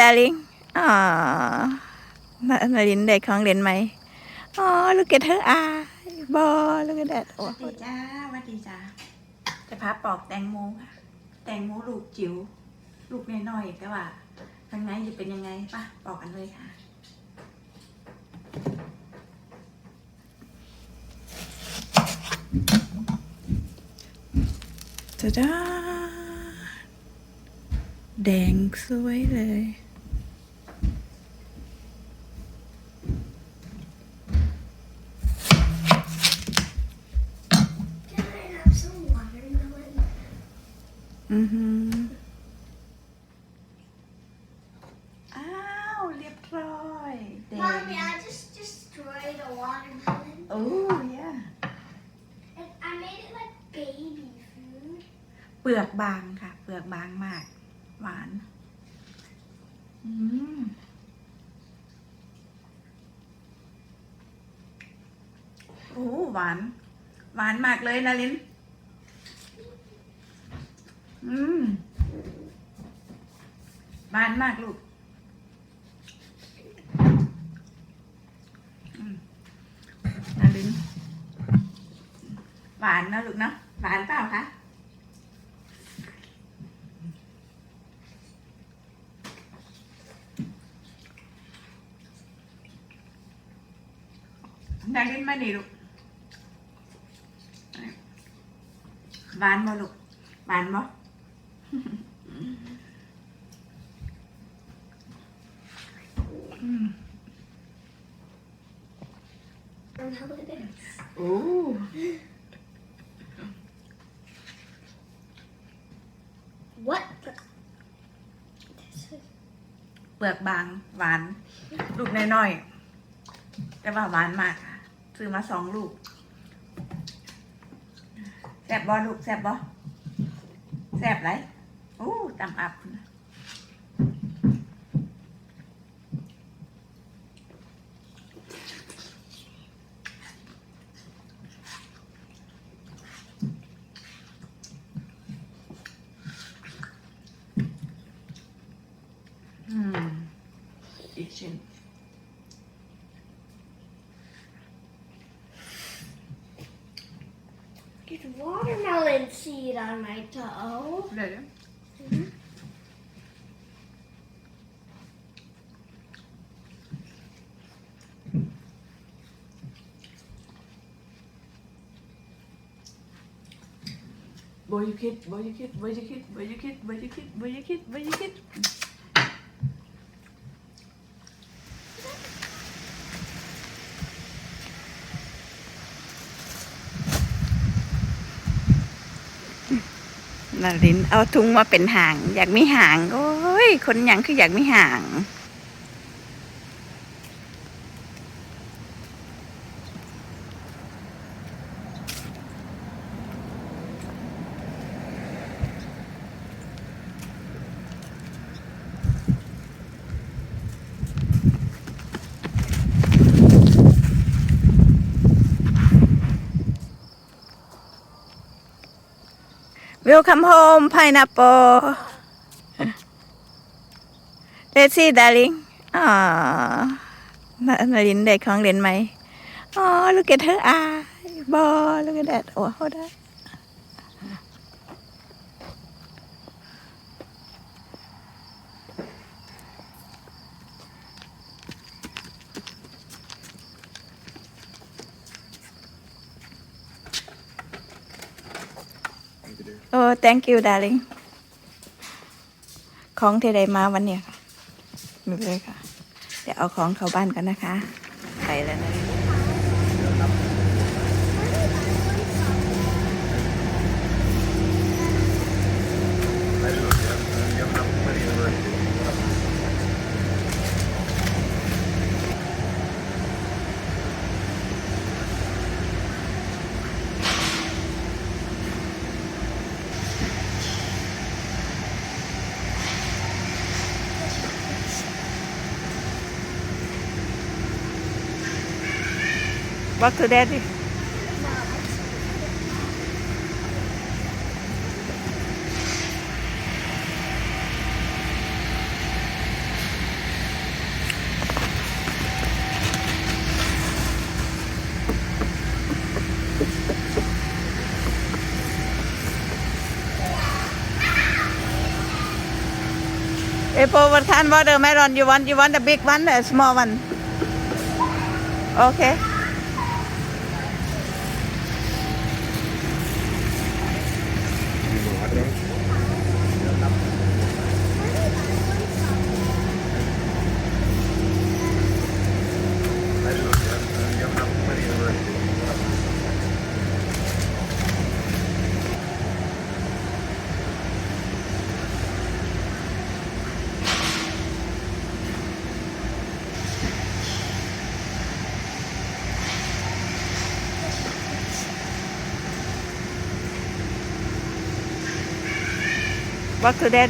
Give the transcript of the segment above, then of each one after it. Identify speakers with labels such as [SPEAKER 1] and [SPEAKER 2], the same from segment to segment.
[SPEAKER 1] darling อ๋อนานารินได้ของเล่นไหมอ๋อ look at her eye บอ look at that โอ้
[SPEAKER 2] สวัสดีจ้าสวัสดีจ้าจะพาปอกแตงโมค่ะ แตงโมลูกจิ๋วลูกน้อยๆแต่ว่าข้างในจะเป็นยังไงปะปอกกันเลยค่ะ
[SPEAKER 1] จะดาแดงสวยเลย อือหือ
[SPEAKER 2] อ้าวเรียบร้อยแดง
[SPEAKER 3] Mommy, I just destroyed a watermelon.
[SPEAKER 2] โอ้ย
[SPEAKER 3] And I made it like baby food.
[SPEAKER 2] เปลือกบางค่ะ เปลือกบางมาก หวาน อืม โอ้หวาน หวานมากเลยนะลิน อืมหวานมากลูกนาลินหวานนะลูกเนาะหวานเปล่าคะดารินมานี่ลูกหวานบ่ลูกหวานบ่ อืม
[SPEAKER 3] Watermelon.
[SPEAKER 2] โอ้
[SPEAKER 3] What? the- This is
[SPEAKER 2] เปลือกบางหวาน ลูกน้อยๆ แต่ว่าหวานมากค่ะซื้อมาสองลูกแซบบ่ลูกแซบบ่แซบไร โอ้ตำอับนะ อืมอีกชิ้น
[SPEAKER 3] Get watermelon seed on my toe.
[SPEAKER 2] เ ดี๋ยวบอยคิดบอยคิดบอยคิดบอยคิดบอยคิดบอยคิดบอยคิด
[SPEAKER 1] นารินเอาถุงมาเป็นหาง อยากมีหาง โอ้ย คนยังคืออยากมีหาง Welcome home pineapple Let's see darling อ๋อนานารินได้ของเล่นไหมอ๋อ look at her eye บอ look at that โอ้เขาได้ โอ้ thank you darling ของที่ได้มาวันเนี้ยค่ะนี่เลยค่ะ เดี๋ยวเอาของเข้าบ้านกันนะคะ ไปแล้วนะ Back to daddy. If over time watermelon, you want you want the big one, a small one. Okay. วักคือแดด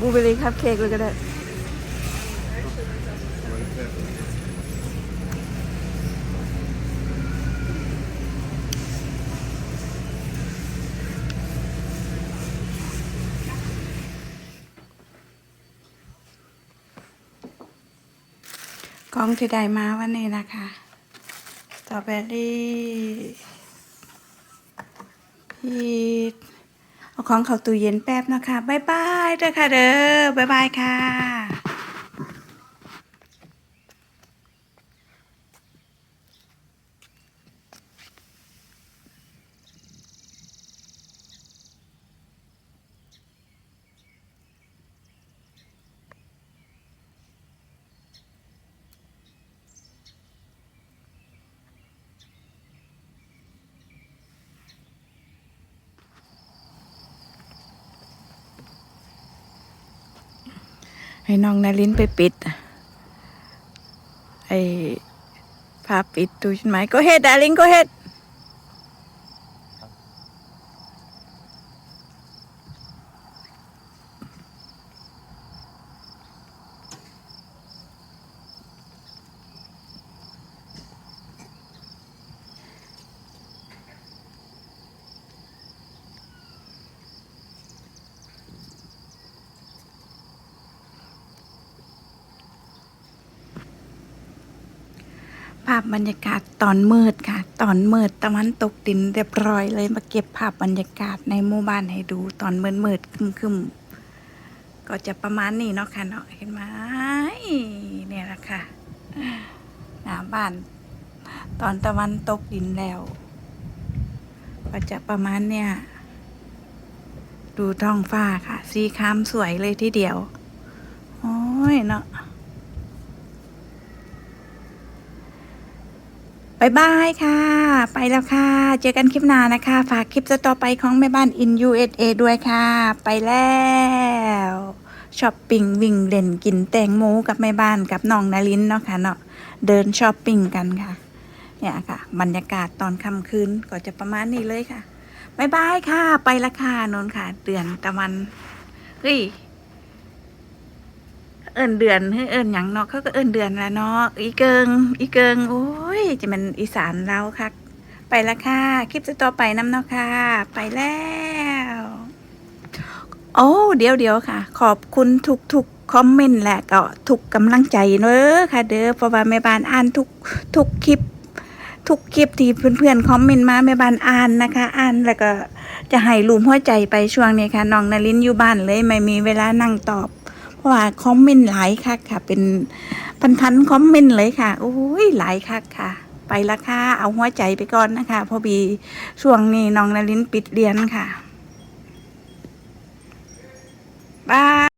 [SPEAKER 1] บู
[SPEAKER 4] เบอร์รี่คัพ
[SPEAKER 1] เค้กเลยก็ได้กล้องที่ได้มาวันนี้นะคะสตรอเบอรี่พีช เอาของเข้าตู้เย็นแป๊บนะคะบายบายเด้อค่ะเด้อบายบายค่ะ ให้น้องนาลินไปปิด ไอ้ภาปิดตู้ฉันไหมก็เฮ็ดดาลิงก็เฮ็ด พบรรยากาศตอนมืดค่ะ ตอนมืดตะวันตกดินเรียบร้อยเลยมาเก็บภาพบรรยากาศในหมู่บ้านให้ดูตอนมืดมืดๆคึมๆก็จะประมาณนี้เนาะค่ะเนาะเห็นไหมเนี่ยแหละค่ะหน้าบ้าน ตอนตะวันตกดินแล้ว ก็จะประมาณเนี่ยดูท้องฟ้าค่ะ สีครามสวยเลยทีเดียว โอ้ยเนาะ บายบายค่ะ ไปแล้วค่ะ เจอกันคลิปหน้านะคะ ฝากคลิปต่อไปของแม่บ้าน in USA ด้วยค่ะ ไปแล้วช้อปปิ้งวิ่งเล่นกินแตงโมกับแม่บ้านกับน้องนาลินเนาะค่ะเนาะเดินช้อปปิ้งกันค่ะ เนี่ยค่ะ บรรยากาศตอนค่ำคืนก็จะประมาณนี้เลยค่ะบายบายค่ะ ไปละค่ะนนค่ะ เดือนตะวันเฮ้ย เอิ้นเดือนเฮ้เอิ้นหยังเนาะเขาก็เอิ้นเดือนละเนาะอีเกิง อีเกิงโอ้ยจะมันอีสานเราค่ะ ไปละค่ะ คลิปจะต่อไปน้ำเนาะค่ะ ไปแล้ว โอ้เดี๋ยวเดี๋ยวค่ะ ขอบคุณทุกทุกคอมเมนต์และก็ทุกกำลังใจเนอะค่ะ เด้อเพราะว่าแม่บ้านอ่านทุกทุกคลิปทุกคลิปที่เพื่อนๆคอมเมนต์มาแม่บ้านอ่านนะคะ อ่านแล้วก็จะให้รูมหัวใจไปช่วงนี้ค่ะน้องนารินอยู่บ้านเลยไม่มีเวลานั่งตอบ เพราะว่าคอมเมนต์หลายคักค่ะ เป็นพันๆคอมเมนต์เลยค่ะโอ้ยหลายคักค่ะไปละค่ะเอาหัวใจไปก่อนนะคะ พอบีช่วงนี้น้องนลินปิดเรียนค่ะบาย